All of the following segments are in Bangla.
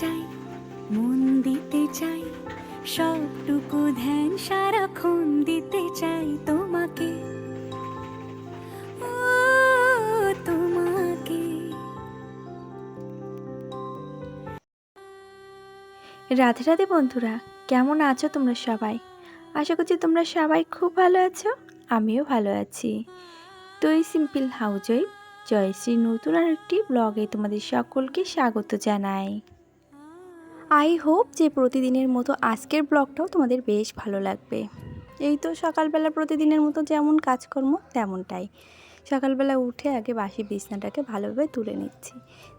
চাই, মন দিতে চাই, সবটুকু ধ্যান সারাক্ষণ দিতে চাই তোমাকে। তোমাকে। রাধে রাধে বন্ধুরা, কেমন আছো তোমরা সবাই? আশা করছি তোমরা সবাই খুব ভালো আছো, আমিও ভালো আছি। তো এই সিম্পল ওয়াইফ জয়শ্রী নতুন আর একটি ব্লগে তোমাদের সকলকে স্বাগত জানাই। আই হোপ যে প্রতিদিনের মতো আজকের ব্লগটাও তোমাদের বেশ ভালো লাগবে। এই তো সকালবেলা প্রতিদিনের মতো যেমন কাজকর্ম তেমনটাই। সকালবেলা উঠে আগে বাসি বিছনাটাকে ভালোভাবে তুলে নিচ্ছি।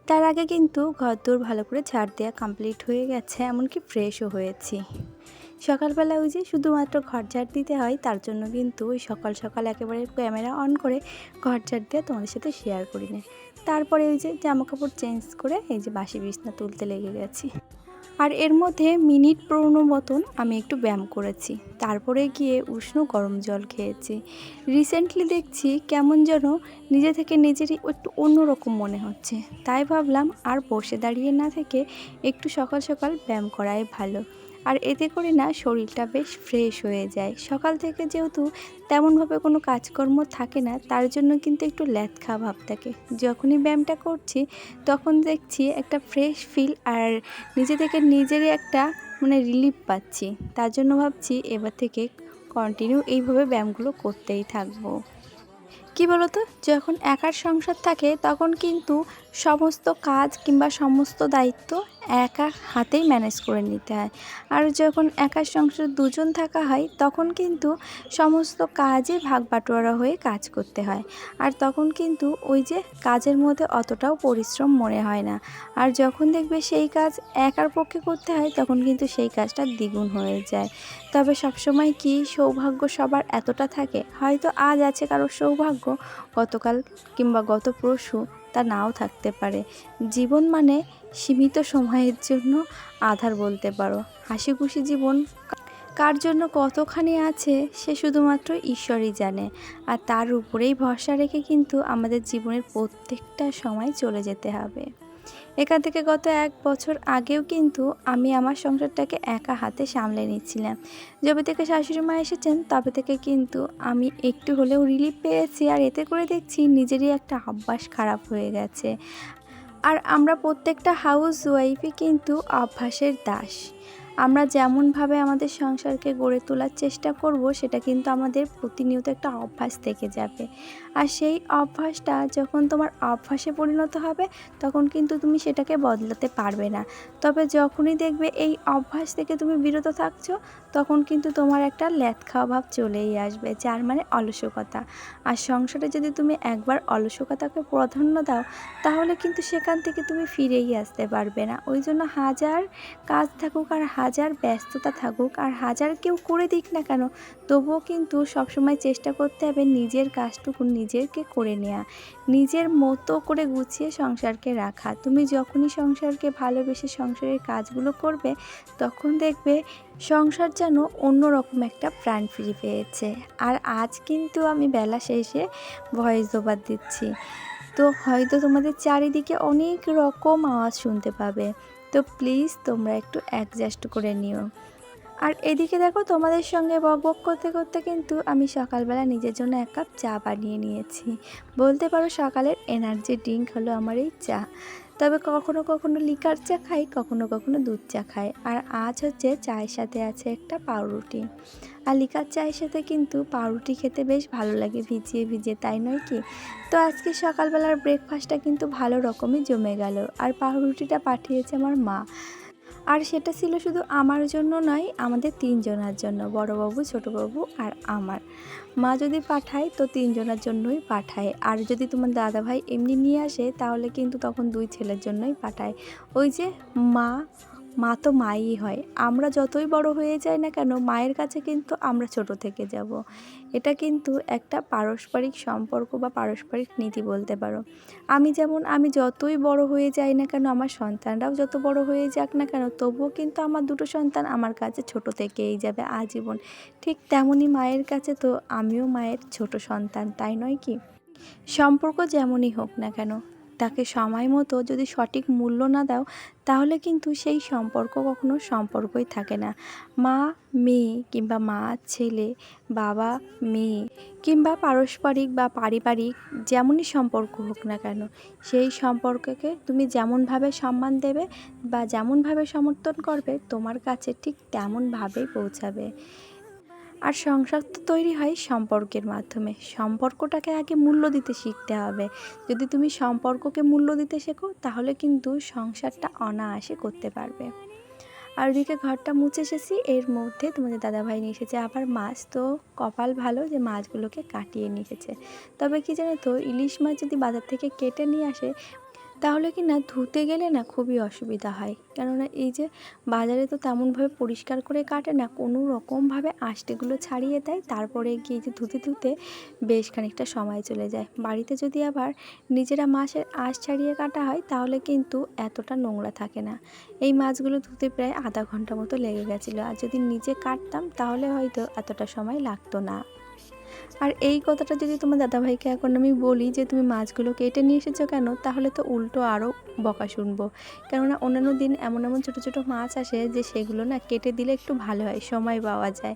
তার আগে কিন্তু ঘরদোর ভালো করে ঝাড় দেওয়া কমপ্লিট হয়ে গেছে, এমনকি ফ্রেশও হয়েছি। সকালবেলা ওই যে শুধুমাত্র ঘর ঝাড় দিতে হয়, তার জন্য কিন্তু ওই সকাল সকাল একেবারে ক্যামেরা অন করে ঘর ঝাড় দেওয়া তোমাদের সাথে শেয়ার করি না তারপরে ওই যে জামা কাপড় চেঞ্জ করে এই যে বাসি বিছনা তুলতে লেগে গেছি। আর এর মধ্যে মিনিট পনেরো মতন আমি একটু ব্যায়াম করেছি। তারপরে গিয়ে উষ্ণ গরম জল খেয়েছি। রিসেন্টলি দেখছি কেমন যেন নিজে থেকে নিজেরই একটু অন্যরকম মনে হচ্ছে। তাই ভাবলাম আর বসে দাঁড়িয়ে না থেকে একটু সকাল সকাল ব্যায়াম করাই ভালো। আর এতে করে না শরীরটা বেশ ফ্রেশ হয়ে যায়। সকাল থেকে যেহেতু তেমনভাবে কোনো কাজকর্ম থাকে না, তার জন্য কিন্তু একটু ল্যাথখা ভাব থাকে। যখনই ব্যায়ামটা করছি, তখন দেখছি একটা ফ্রেশ ফিল আর নিজে থেকে নিজেরই একটা মানে রিলিফ পাচ্ছি। তার জন্য ভাবছি এবার থেকে কন্টিনিউ এইভাবে ব্যায়ামগুলো করতেই থাকব। কি বলতো? যখন একার সংসার থাকে, তখন কিন্তু সমস্ত কাজ কিংবা সমস্ত দায়িত্ব একা হাতেই ম্যানেজ করে নিতে হয়। আর যখন একার সংসার দুজন থাকা হয়, তখন কিন্তু সমস্ত কাজে ভাগ বাটোয়ারা হয়ে কাজ করতে হয়। আর তখন কিন্তু ওই যে কাজের মধ্যে অতটাও পরিশ্রম মনে হয় না। আর যখন দেখবে সেই কাজ একার পক্ষে করতে হয়, তখন কিন্তু সেই কাজটা দ্বিগুণ হয়ে যায়। তবে সবসময় কি সৌভাগ্য সবার এতটা থাকে? হয়তো আজ আছে কারোর সৌভাগ্য, গতকাল কিংবা গত পরশু। তা নাও থাকতে পারে। জীবন মানে সীমিত সময়ের জন্য আধার বলতে পারো। হাসি খুশি জীবন কার জন্য কতখানি আছে, সে শুধুমাত্র ঈশ্বরই জানে। আর তার উপরেই ভরসা রেখে কিন্তু আমাদের জীবনের প্রত্যেকটা সময় চলে যেতে হবে। এখান থেকে গত এক বছর আগেও কিন্তু আমি আমার সংসারটাকে একা হাতে সামলে নিচ্ছিলাম। যবে থেকে শাশুড়ি মা এসেছেন, তবে থেকে কিন্তু আমি একটু হলেও রিলিফ পেয়েছি আর এতে করে দেখছি নিজেরই একটা অভ্যাস খারাপ হয়ে গেছে। আর আমরা প্রত্যেকটা হাউস ওয়াইফই কিন্তু অভ্যাসের দাস। আমরা যেমনভাবে আমাদের সংসারকে গড়ে তোলার চেষ্টা করব, সেটা কিন্তু আমাদের প্রতিনিয়ত একটা অভ্যাস থেকে যাবে। আর সেই অভ্যাসটা যখন তোমার অভ্যাসে পরিণত হবে, তখন কিন্তু তুমি সেটাকে বদলাতে পারবে না। তবে যখনই দেখবে এই অভ্যাস থেকে তুমি বিরত থাকছো, তখন কিন্তু তোমার একটা ল্যাথ খাওয়া ভাব চলেই আসবে, যার মানে অলসকতা। আর সংসারে যদি তুমি একবার অলসকতাকে প্রাধান্য দাও, তাহলে কিন্তু সেখান থেকে তুমি ফিরেই আসতে পারবে না। ওই জন্য হাজার কাজ থাকুক আর হাজার ব্যস্ততা থাকুক আর হাজার কেউ করে দিক না কেন, তবুও কিন্তু সবসময় চেষ্টা করতে হবে নিজের কাজটুকু নিজেকে করে নেওয়া নিজের মতো করে গুছিয়ে সংসারকে রাখা। তুমি যখনই সংসারকে ভালোবেসে সংসারের কাজগুলো করবে, তখন দেখবে সংসার যেন অন্যরকম একটা প্রাণ ফিরে পেয়েছে। আর আজ কিন্তু আমি বেলা শেষে ভয়েস ওভার দিচ্ছি। তো হয়তো তোমাদের চারিদিকে অনেক রকম আওয়াজ শুনতে পাবে। তো প্লিজ তোমরা একটু অ্যাডজাস্ট করে নিও। আর এদিকে দেখো তোমাদের সঙ্গে বক বক করতে করতে কিন্তু আমি সকালবেলা নিজের জন্য এক কাপ চা বানিয়ে নিয়েছি। বলতে পারো সকালের এনার্জি ড্রিঙ্ক হলো আমার এই চা। তবে কখনো কখনো লিকার চা খাই, কখনো কখনো দুধ চা খাই। আর আজ হচ্ছে চায়ের সাথে আছে একটা পাউরুটি। আর লিকার চায়ের সাথে কিন্তু পাউরুটি খেতে বেশ ভালো লাগে, ভিজিয়ে ভিজিয়ে, তাই নয় কি? তো আজকে সকালবেলার ব্রেকফাস্টটা কিন্তু ভালো রকমই জমে গেল। আর পাউরুটিটা পাঠিয়েছে আমার মা। আর সেটা ছিল শুধু আমার জন্য নয়, আমাদের তিনজনের জন্য, বড়বাবু, ছোটোবাবু আর আমার। মা যদি পাঠায় তো তিনজনের জন্যই পাঠায়। আর যদি তোমার দাদাভাই এমনি নিয়ে আসে তাহলে কিন্তু তখন দুই ছেলের জন্যই পাঠায়। ওই যে মা মা তো মাই হয়। আমরা যতই বড় হয়ে যাই না কেন, মায়ের কাছে কিন্তু আমরা ছোট থেকে যাব। এটা কিন্তু একটা পারস্পরিক সম্পর্ক বা পারস্পরিক নীতি বলতে পারো। আমি যেমন, আমি যতই বড় হয়ে যাই না কেন, আমার সন্তানরাও যত বড় হয়ে যাক না কেন, তবুও কিন্তু আমার দুটো সন্তান আমার কাছে ছোট থেকেই যাবে আজীবন। ঠিক তেমনই মায়ের কাছে তো আমিও মায়ের ছোট সন্তান, তাই নয় কি? সম্পর্ক যেমনই হোক না কেন তাকে সময় মতো যদি সঠিক মূল্য না দাও, তাহলে কিন্তু সেই সম্পর্ক কখনো সম্পর্কই থাকে না। মা, মেয়ে কিংবা মা, ছেলে, বাবা, মেয়ে কিংবা পারস্পরিক বা পারিবারিক যেমনই সম্পর্ক হোক না কেন, সেই সম্পর্ককে তুমি যেমনভাবে সম্মান দেবে বা যেমনভাবে সমর্থন করবে, তোমার কাছে ঠিক তেমনভাবেই পৌঁছাবে। আর সংসার তো তৈরি হয় সম্পর্কের মাধ্যমে। সম্পর্কটাকে আগে মূল্য দিতে শিখতে হবে। যদি তুমি সম্পর্ককে মূল্য দিতে শেখো, তাহলে কিন্তু সংসারটা অনায়াসে করতে পারবে। আর ওদিকে ঘরটা মুছে এসেছি, এর মধ্যে তোমাদের দাদাভাই নিয়ে এসেছে। আবার মাছ তো কপাল ভালো যে মাছগুলোকে কাটিয়ে নিয়ে এসেছে। তবে কি জানো তো, ইলিশ মাছ যদি বাজার থেকে কেটে নিয়ে আসে তাহলে কি না ধুতে গেলে না খুবই অসুবিধা হয়? কেননা এই যে বাজারে তো তেমনভাবে পরিষ্কার করে কাটে না, কোনো রকমভাবে আঁশটেগুলো ছাড়িয়ে দেয়, তারপরে গিয়ে যে ধুতে ধুতে বেশ খানিকটা সময় চলে যায়। বাড়িতে যদি আবার নিজেরা মাছের আঁশ ছাড়িয়ে কাটা হয়, তাহলে কিন্তু এতটা নোংরা থাকে না। এই মাছগুলো ধুতে প্রায় আধা ঘণ্টা মতো লেগে গেছিল। আর যদি নিজে কাটতাম, তাহলে হয়তো এতটা সময় লাগতো না। আর এই কথাটা যদি তোমার দাদাভাইকে এখন আমি বলি যে তুমি মাছগুলো কেটে নিয়ে এসেছ কেন, তাহলে তো উল্টো আরও বকা শুনব। কেননা অন্যান্য দিন এমন এমন ছোটো ছোটো মাছ আসে যে সেগুলো না কেটে দিলে একটু ভালো হয়, সময় পাওয়া যায়।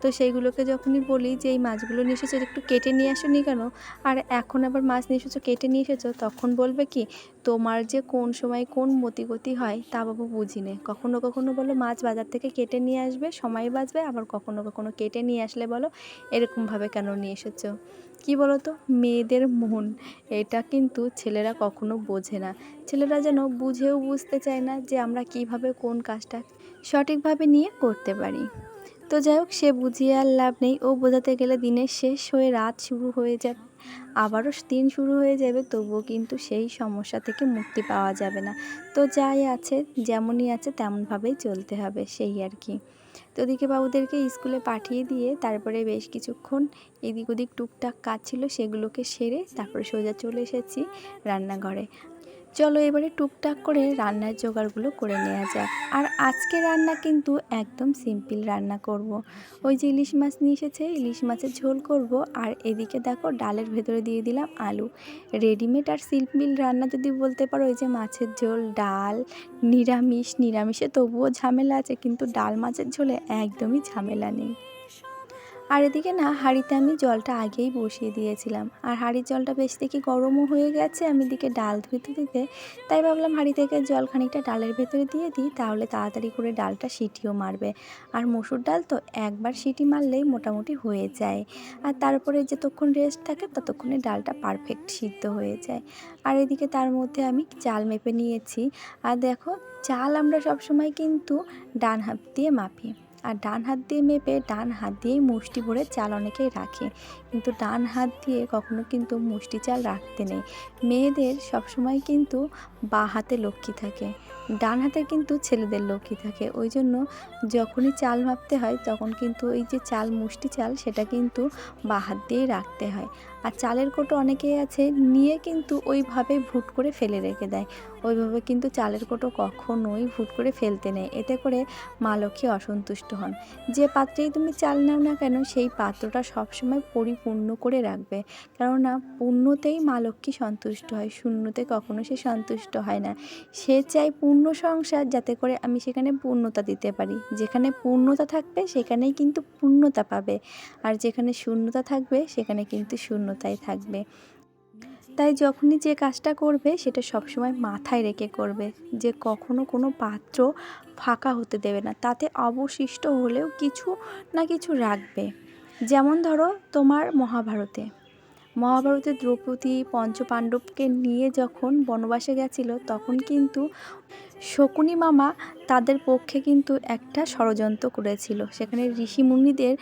তো সেইগুলোকে যখনই বলি যে এই মাছগুলো নিয়ে এসেছ, একটু কেটে নিয়ে আসো নি কেন? আর এখন আবার মাছ নিয়ে এসেছ, কেটে নিয়ে এসেছ, তখন বলবে কি তোমার যে কোন সময় কোন মতিগতি হয়, তা বাবু বুঝি নে কখনো কখনো বলো, মাছ বাজার থেকে কেটে নিয়ে আসবে, সময় বাঁচবে, আবার কখনো কখনো কেটে নিয়ে আসলে বলো এরকমভাবে কেন নিয়ে এসেছ? কি বলো তো মেয়েদের মন, এটা কিন্তু ছেলেরা কখনো বোঝে না। ছেলেরা যেন বুঝেও বুঝতে চায় না যে আমরা কীভাবে কোন কাজটা সঠিকভাবে নিয়ে করতে পারি। তো যাই হোক, সে বুঝিয়ে আর লাভ নেই। ও বোঝাতে গেলে দিনের শেষ হয়ে রাত শুরু হয়ে যাবে আবারও দিন শুরু হয়ে যাবে, তবুও কিন্তু সেই সমস্যা থেকে মুক্তি পাওয়া যাবে না। তো যাই আছে, যেমনই আছে তেমনভাবেই চলতে হবে, সেই আর কি। তো ওদিকে বাবুদেরকে স্কুলে পাঠিয়ে দিয়ে তারপরে বেশ কিছুক্ষণ এদিক ওদিক টুকটাক কাজ ছিল, সেগুলোকে সেরে তারপরে সোজা চলে এসেছি রান্নাঘরে। চলো এবারে টুকটাক করে রান্নার জোগাড়গুলো করে নেওয়া যাক। আর আজকে রান্না কিন্তু একদম সিম্পল রান্না করব। ওই যে ইলিশ মাছ নিয়ে এসেছে, ইলিশ মাছের ঝোল করব। আর এদিকে দেখো ডালের ভেতরে দিয়ে দিলাম আলু। রেডিমেড আর সিম্পল রান্না যদি বলতে পারো, ওই যে মাছের ঝোল, ডাল, নিরামিষ, নিরামিষে তবুও ঝামেলা আছে, কিন্তু ডাল মাছের ঝোলে একদমই ঝামেলা নেই। আর এদিকে না, হাঁড়িতে আমি জলটা আগেই বসিয়ে দিয়েছিলাম। আর হাঁড়ির জলটা বেশ দেখি গরমও হয়ে গেছে, আমি দিকে ডাল ধুতে দিতে তাই ভাবলাম হাঁড়ি থেকে জল খানিকটা ডালের ভেতরে দিয়ে দিই, তাহলে তাড়াতাড়ি করে ডালটা সিটিও মারবে। আর মসুর ডাল তো একবার সিটি মারলেই মোটামুটি হয়ে যায়। আর তারপরে যতক্ষণ রেস্ট থাকে ততক্ষণে ডালটা পারফেক্ট সিদ্ধ হয়ে যায়। আর এদিকে তার মধ্যে আমি চাল মেপে নিয়েছি। আর দেখো, চাল আমরা সবসময় কিন্তু ডান হাত দিয়ে মাপি। আর ডান হাত দিয়ে মেপে ডান হাত দিয়েই মুষ্টি ভরে চাল অনেকেই রাখে। কিন্তু ডান হাত দিয়ে কখনো কিন্তু মুষ্টি চাল রাখতে নেই। মেয়েদের সবসময় কিন্তু বা হাতে লক্ষ্মী থাকে, ডান হাতে কিন্তু ছেলেদের লক্ষ্মী থাকে। ওই জন্য যখনই চাল মাপতে হয়, তখন কিন্তু এই যে চাল, মুষ্টি চাল, সেটা কিন্তু বা হাত দিয়েই রাখতে হয়। আর চালের কোটো অনেকেই আছে, নিয়ে কিন্তু ওইভাবে ভুট করে ফেলে রেখে দেয়। ওইভাবে কিন্তু চালের কোটো কখনোই ভুট করে ফেলতে নেই। এতে করে মা লক্ষ্মী অসন্তুষ্ট হন। যে পাত্রেই তুমি চাল নাও না কেন, সেই পাত্রটা সবসময় পরিপূর্ণ করে রাখবে। কেননা, পূর্ণতেই মা লক্ষ্মী সন্তুষ্ট হয়, শূন্যতে কখনো সে সন্তুষ্ট হয় না। সে চাই পূর্ণ সংসার, যাতে করে আমি সেখানে পূর্ণতা দিতে পারি। যেখানে পূর্ণতা থাকবে, সেখানেই কিন্তু পূর্ণতা পাবে। আর যেখানে শূন্যতা থাকবে, সেখানে কিন্তু শূন্যতাই থাকবে। তাই যখনই যে কাজটা করবে, সেটা সবসময় মাথায় রেখে করবে যে কখনো কোনো পাত্র ফাঁকা হতে দেবে না। তাতে অবশিষ্ট হলেও কিছু না কিছু রাখবে। যেমন ধরো তোমার মহাভারতে মহাভারতে দ্রৌপদী পঞ্চপাণ্ডবকে নিয়ে যখন বনবাসে গেছিল, তখন কিন্তু শকুনি মামা তাদের পক্ষে কিন্তু একটা ষড়যন্ত্র করেছিল। সেখানে ঋষিমুনিদের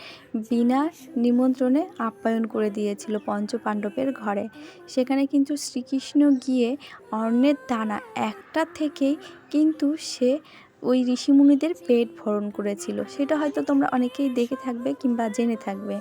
বিনা নিমন্ত্রণে আপ্যায়ন করে দিয়েছিল পঞ্চপাণ্ডবের ঘরে। সেখানে কিন্তু শ্রীকৃষ্ণ গিয়ে অন্নের দানা একটা থেকেই কিন্তু সে ওই ঋষিমুনিদের পেট ভরণ করেছিল। সেটা হয়তো তোমরা অনেকেই দেখে থাকবে কিংবা জেনে থাকবে।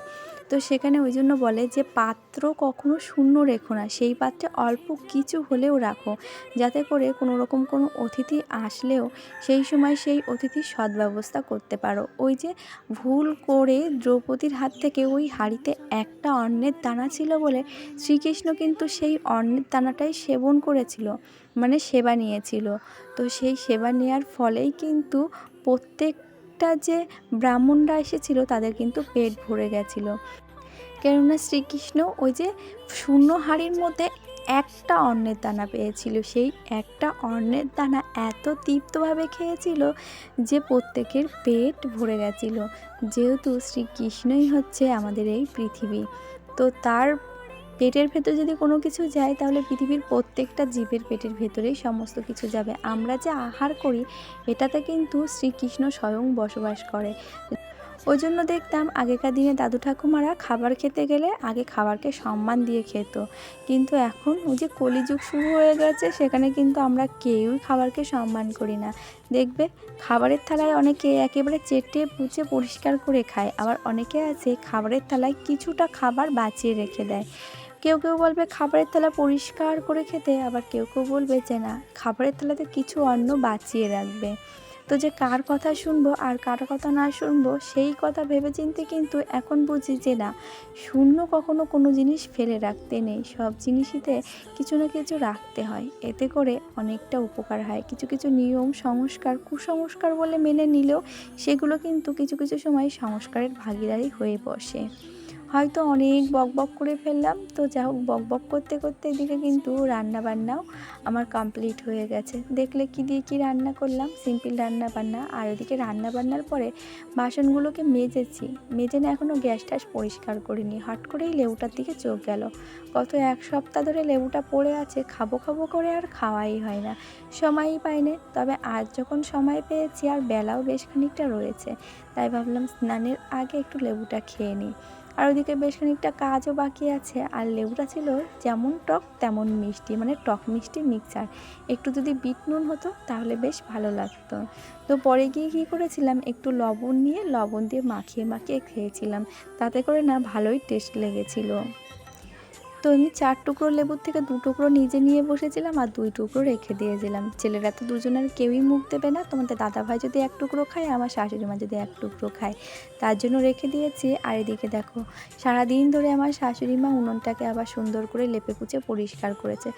তো সেখানে ওই জন্য বলে যে, পাত্র কখনো শূন্য রেখো না, সেই পাত্রে অল্প কিছু হলেও রাখো। যাতে করে কোনো রকম কোনো অতিথি আসলেও সেই সময় সেই অতিথির সদ্ব্যবস্থা করতে পারো। ওই যে ভুল করে দ্রৌপদীর হাত থেকে ওই হাঁড়িতে একটা অন্নের দানা ছিল বলে শ্রীকৃষ্ণ কিন্তু সেই অন্নের দানাটাই সেবন করেছিল মানে সেবা নিয়েছিল। তো সেই সেবা নেওয়ার ফলেই কিন্তু প্রত্যেকটা যে ব্রাহ্মণরা এসেছিল তাদের কিন্তু পেট ভরে গেছিল। কেননা শ্রীকৃষ্ণ ওই যে শূন্য হাড়ির মধ্যে একটা অন্নের দানা পেয়েছিল। সেই একটা অন্নের দানা এত তৃপ্তভাবে খেয়েছিল যে প্রত্যেকের পেট ভরে গেছিল। যেহেতু শ্রীকৃষ্ণই হচ্ছে আমাদের এই পৃথিবী। তো তার পেটের ভেতর যদি কোনো কিছু যায়, তাহলে পৃথিবীর প্রত্যেকটা জীবের পেটের ভেতরেই সমস্ত কিছু যাবে। আমরা যে আহার করি, এটাতে কিন্তু শ্রীকৃষ্ণ স্বয়ং বসবাস করে। ওই জন্য দেখতাম আগেকার দিনে দাদু ঠাকুমারা খাবার খেতে গেলে আগে খাবারকে সম্মান দিয়ে খেত। কিন্তু এখন ওই যে কলিযুগ শুরু হয়ে গেছে, সেখানে কিন্তু আমরা কেউই খাবারকে সম্মান করি না। দেখবে, খাবারের থালায় অনেকে একেবারে চেটে পুচে পরিষ্কার করে খায়। আবার অনেকে আছে, খাবারের থালায় কিছুটা খাবার বাঁচিয়ে রেখে দেয়। কেউ কেউ বলবে খাবারের থালা পরিষ্কার করে খেতে, আবার কেউ কেউ বলবে যে না, খাবারের থালাতে কিছু অন্ন বাঁচিয়ে রাখবে। তো যে কার কথা শুনব আর কার কথা না শুনব, সেই কথা ভেবেচিন্তে কিন্তু এখন বুঝি যে না, শূন্য কখনো কোনো জিনিস ফেলে রাখতে নেই। সব জিনিসইতে কিছু না কিছু রাখতে হয়। এতে করে অনেকটা উপকার হয়। কিছু কিছু নিয়ম, সংস্কার, কুসংস্কার বলে মেনে নিলেও সেগুলো কিন্তু কিছু কিছু সময় সংস্কারের ভাগিদারি হয়ে বসে। হয়তো অনেক বক বক করে ফেললাম। তো যা হোক, বক বক করতে করতে এদিকে কিন্তু রান্না বান্নাও আমার কমপ্লিট হয়ে গেছে। দেখলে কি দিয়ে কি রান্না করলাম? সিম্পল রান্না বান্না আর ওদিকে রান্না বান্নার পরে বাসনগুলোকে মেজেছি। মেজে না এখনও গ্যাস ট্যাস পরিষ্কার করিনি। হট করেই লেবুটার দিকে চোখ গেল। গত এক সপ্তাহ ধরে লেবুটা পড়ে আছে, খাব খাব করে আর খাওয়াই হয় না। সময়ই পাইনি তবে আজ যখন সময় পেয়েছি আর বেলাও বেশ খানিকটা রয়েছে, তাই ভাবলাম স্নানের আগে একটু লেবুটা খেয়ে নিই। আর ওদিকে বেশ খানিকটা কাজও বাকি আছে। আর লেবুটা ছিল যেমন টক, তেমন মিষ্টি মানে টক মিষ্টি মিক্সচার একটু যদি বিট নুন হতো তাহলে বেশ ভালো লাগতো। তো পরে গিয়ে কী করেছিলাম, একটু লবণ নিয়ে লবণ দিয়ে মাখিয়ে মাখিয়ে খেয়েছিলাম। তাতে করে না ভালোই টেস্ট লেগেছিলো। তো আমি চার টুকরো লেবুর থেকে দু টুকরো নিজে নিয়ে বসেছিলাম আর দুই টুকরো রেখে দিয়েছিলাম। ছেলেরা তো দুজনের কেউই মুখ দেবে না। তোমাদের দাদা ভাই যদি এক টুকরো খায়, আমার শাশুড়ি মা যদি এক টুকরো খায়। তার জন্য রেখে দিয়েছি। আর এদিকে দেখো, সারাদিন ধরে আমার শাশুড়ি মা উনুনটাকে আবার সুন্দর করে লেপে কুচে পরিষ্কার করেছে।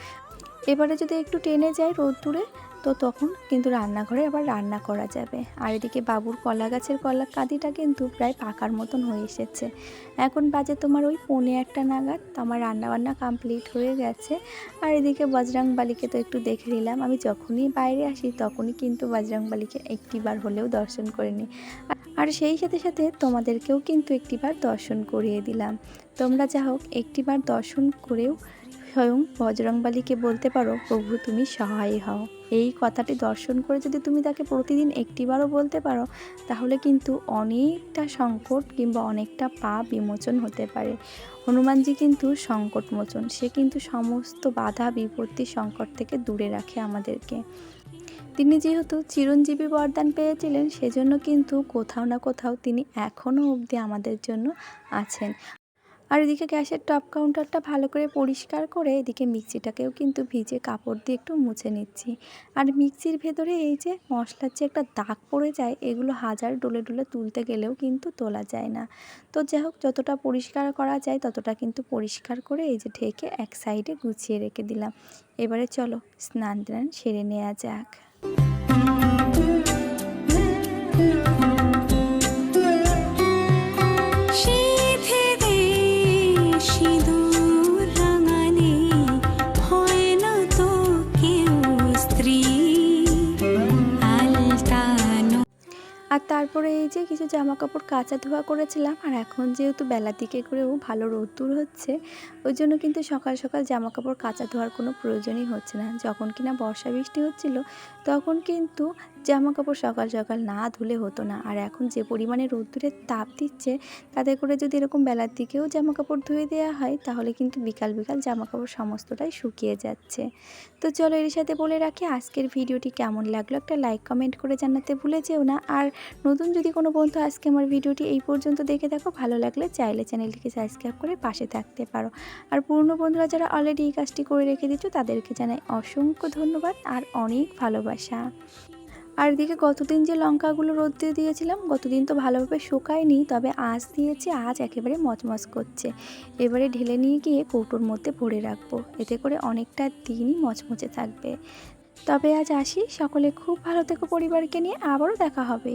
এবারে যদি একটু টেনে যায় রোদ্দুরে তো তখন কিন্তু রান্নাঘরে আবার রান্না করা যাবে। আর এদিকে বাবুর কলা গাছের কলা কাঁদিটা কিন্তু প্রায় পাকার মতন হয়ে এসেছে। এখন বাজে তোমার ওই পৌনে একটা নাগাদ, তো আমার রান্নাবান্না কমপ্লিট হয়ে গেছে। আর এদিকে বজরাং বালিকে তো একটু দেখে নিলাম। আমি যখনই বাইরে আসি, তখনই কিন্তু বজরাং বালিকে একটিবার হলেও দর্শন করে নিই। আর সেই সাথে সাথে তোমাদেরকেও কিন্তু একটিবার দর্শন করিয়ে দিলাম। তোমরা যা হোক, একটিবার দর্শন করেও স্বয়ং বজরংবালিকে বলতে পারো, প্রভু, তুমি সহায় হও। এই কথাটি দর্শন করে যদি তুমি তাকে প্রতিদিন একটিবারও বলতে পারো, তাহলে কিন্তু অনেকটা সংকট কিংবা অনেকটা পাপ বিমোচন হতে পারে। হনুমানজি কিন্তু সংকটমোচন। সে কিন্তু সমস্ত বাধা বিপত্তি সংকট থেকে দূরে রাখে আমাদেরকে। তিনি যেহেতু চিরঞ্জীবী বরদান পেয়েছিলেন, সেজন্য কিন্তু কোথাও না কোথাও তিনি এখনও অবধি আমাদের জন্য আছেন। আর এদিকে গ্যাসের টপ কাউন্টারটা ভালো করে পরিষ্কার করে এদিকে মিক্সিটাকেও কিন্তু ভিজে কাপড় দিয়ে একটু মুছে নিচ্ছি। আর মিক্সির ভেতরে এই যে মশলার যে একটা দাগ পড়ে যায়, এগুলো হাজার ডলে ডলে তুলতে গেলেও কিন্তু তোলা যায় না। তো যাই হোক, যতটা পরিষ্কার করা যায় ততটা কিন্তু পরিষ্কার করে এই যে ঢেকে এক সাইডে গুছিয়ে রেখে দিলাম। এবারে চলো স্নান টান সেরে নেওয়া যাক। তারপরে এই যে কিছু জামা কাপড় কাঁচা ধোয়া করেছিলাম, আর এখন যেহেতু বেলা দিকে করেও ভালো রোদ্দুর হচ্ছে, ওই জন্য কিন্তু সকাল সকাল জামা কাপড় কাঁচা ধোয়ার কোনো প্রয়োজনই হচ্ছে না। যখন কিনা বর্ষা বৃষ্টি হচ্ছিল, তখন কিন্তু জামা কাপড় সকাল সকাল না ধুলে হতো না। আর এখন যে পরিমাণে রোদ্দুরের তাপ দিচ্ছে, তাতে করে যদি এরকম বেলার দিকেও জামা কাপড় ধুয়ে দেওয়া হয়, তাহলে কিন্তু বিকাল বিকাল জামা কাপড় সমস্তটাই শুকিয়ে যাচ্ছে। তো চলো এর সাথে বলে রাখি, আজকের ভিডিওটি কেমন লাগল একটা লাইক কমেন্ট করে জানাতে ভুলে যেও না। আর নতুন যদি কোনো বন্ধু আজকে আমার ভিডিওটি এই পর্যন্ত দেখে দেখো ভালো লাগলে চাইলে চ্যানেলটিকে সাবস্ক্রাইব করে পাশে থাকতে পারো। আর পুরনো বন্ধুরা যারা অলরেডি এই কাজটি করে রেখে দিচ্ছ তাদেরকে জানাই অসংখ্য ধন্যবাদ আর অনেক ভালোবাসা। আর এদিকে গতদিন যে লঙ্কাগুলো রোদ্রে দিয়েছিলাম, গতদিন তো ভালোভাবে শুকায়নি, তবে আজ দিয়েছি আজ একেবারে মচমচ করছে। এবারে ঢেলে নিয়ে গিয়ে কৌটোর মধ্যে ভরে রাখব, এতে করে অনেকটা দিনই মচমচে থাকবে। তবে আজ আসি, সকলে খুব ভালো থেকো পরিবারকে নিয়ে, আবারও দেখা হবে।